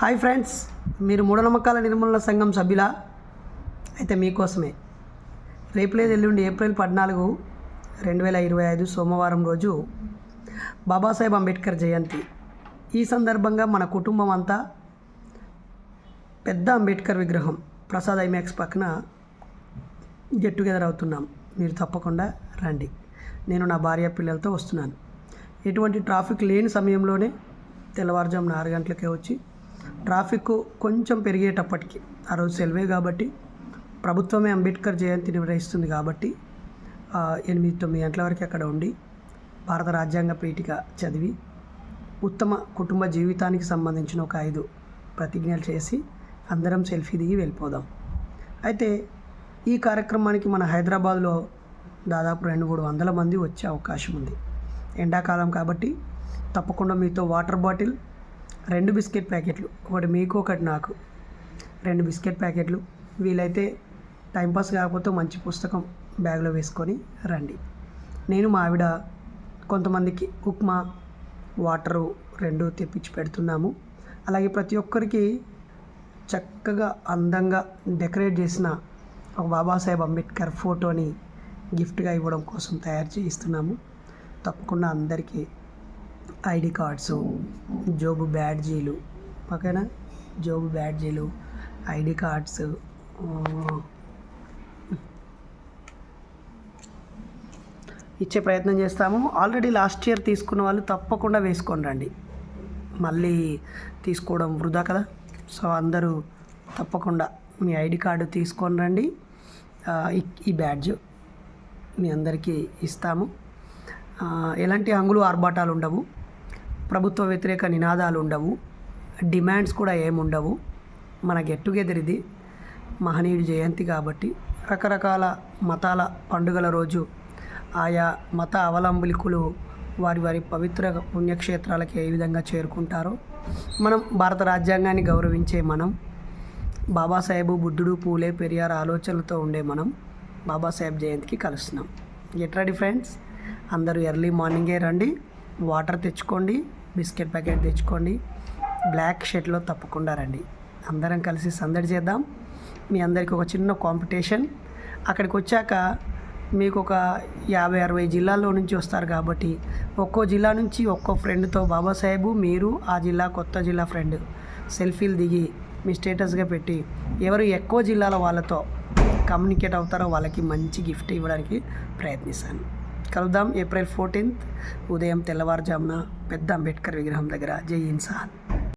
Hi friends మీరు మూఢనమ్మకాల నిర్మూలన సంఘం సభ్యులా? అయితే మీకోసమే. రేపు లేదు ఎల్లుండి ఏప్రిల్ పద్నాలుగు రెండు వేల ఇరవై ఐదు సోమవారం రోజు బాబాసాహెబ్ అంబేద్కర్ జయంతి. ఈ సందర్భంగా మన కుటుంబం అంతా పెద్ద అంబేద్కర్ విగ్రహం ప్రసాద్ ఐమాక్స్ పక్కన గెట్ టుగెదర్ అవుతున్నాం. మీరు తప్పకుండా రండి. నేను నా భార్య పిల్లలతో వస్తున్నాను. ఎటువంటి ట్రాఫిక్ లేని సమయంలోనే తెల్లవారుజామున ఆరు గంటలకే వచ్చి ట్రాఫిక్ కొంచెం పెరిగేటప్పటికి ఆ రోజు సెలవే కాబట్టి ప్రభుత్వమే అంబేద్కర్ జయంతి నిర్వహిస్తుంది కాబట్టి ఎనిమిది తొమ్మిది గంటల వరకు అక్కడ ఉండి భారత రాజ్యాంగ పీఠిక చదివి ఉత్తమ కుటుంబ జీవితానికి సంబంధించిన ఒక ఐదు ప్రతిజ్ఞలు చేసి అందరం సెల్ఫీ దిగి వెళ్ళిపోదాం. అయితే ఈ కార్యక్రమానికి మన హైదరాబాద్లో దాదాపు రెండు మూడు వందల మంది వచ్చే అవకాశం ఉంది. ఎండాకాలం కాబట్టి తప్పకుండా మీతో వాటర్ బాటిల్ రెండు బిస్కెట్ ప్యాకెట్లు ఒకటి మీకు ఒకటి నాకు. రెండు బిస్కెట్ ప్యాకెట్లు. వీలైతే టైంపాస్ కాకపోతే మంచి పుస్తకం బ్యాగ్లో వేసుకొని రండి. నేను మా ఆవిడ కొంతమందికి ఉప్మా వాటరు రెండు తెప్పించి పెడుతున్నాము. అలాగే ప్రతి ఒక్కరికి చక్కగా అందంగా డెకరేట్ చేసిన ఒక బాబాసాహెబ్ అంబేద్కర్ ఫోటోని గిఫ్ట్గా ఇవ్వడం కోసం తయారు చేయిస్తున్నాము. తప్పకుండా అందరికీ ఐడి కార్డ్స్ జోబు బ్యాడ్జీలు ఓకేనా? జోబు బ్యాడ్జీలు ఐడి కార్డ్స్ ఇచ్చే ప్రయత్నం చేస్తాము. ఆల్రెడీ లాస్ట్ ఇయర్ తీసుకున్న వాళ్ళు తప్పకుండా వేసుకొని రండి. మళ్ళీ తీసుకోవడం వృధా కదా? సో అందరూ తప్పకుండా మీ ఐడి కార్డు తీసుకొని రండి. ఈ- బ్యాడ్జ్ మీ అందరికీ ఇస్తాము. ఎలాంటి హంగులు ఆర్భాటాలు ఉండవు. ప్రభుత్వ వ్యతిరేక నినాదాలు ఉండవు. డిమాండ్స్ కూడా ఏముండవు. మన గెట్ టుగెదర్ ఇది. మహనీయుడి జయంతి కాబట్టి రకరకాల మతాల పండుగల రోజు ఆయా మత అవలంబికులు వారి వారి పవిత్ర పుణ్యక్షేత్రాలకి ఏ విధంగా చేరుకుంటారో మనం భారత రాజ్యాంగాన్ని గౌరవించే మనం బాబాసాహెబ్ బుద్ధుడు పూలే పెరియార్ ఆలోచనలతో ఉండే మనం బాబాసాహెబ్ జయంతికి కలుస్తున్నాం. గెట్ రెడీ ఫ్రెండ్స్ అందరూ ఎర్లీ మార్నింగే రండి వాటర్ తెచ్చుకోండి బిస్కెట్ ప్యాకెట్ తెచ్చుకోండి. బ్లాక్ షర్ట్లో తప్పకుండా రండి. అందరం కలిసి సందడి చేద్దాం. మీ అందరికీ ఒక చిన్న కాంపిటీషన్. అక్కడికి వచ్చాక మీకు ఒక యాభై అరవై జిల్లాల్లో నుంచి వస్తారు కాబట్టి ఒక్కో జిల్లా నుంచి ఒక్కో ఫ్రెండ్తో బాబాసాహెబు మీరు ఆ జిల్లా కొత్త జిల్లా ఫ్రెండ్. సెల్ఫీలు దిగి మీ స్టేటస్గా పెట్టి ఎవరు ఎక్కువ జిల్లాల వాళ్ళతో కమ్యూనికేట్ అవుతారో వాళ్ళకి మంచి గిఫ్ట్ ఇవ్వడానికి ప్రయత్నిస్తాను. కలుద్దాం ఏప్రిల్ ఫోర్టీన్త్. ఉదయం తెల్లవారుజామున పెద్ద అంబేద్కర్ విగ్రహం దగ్గర జై ఇన్సాన్.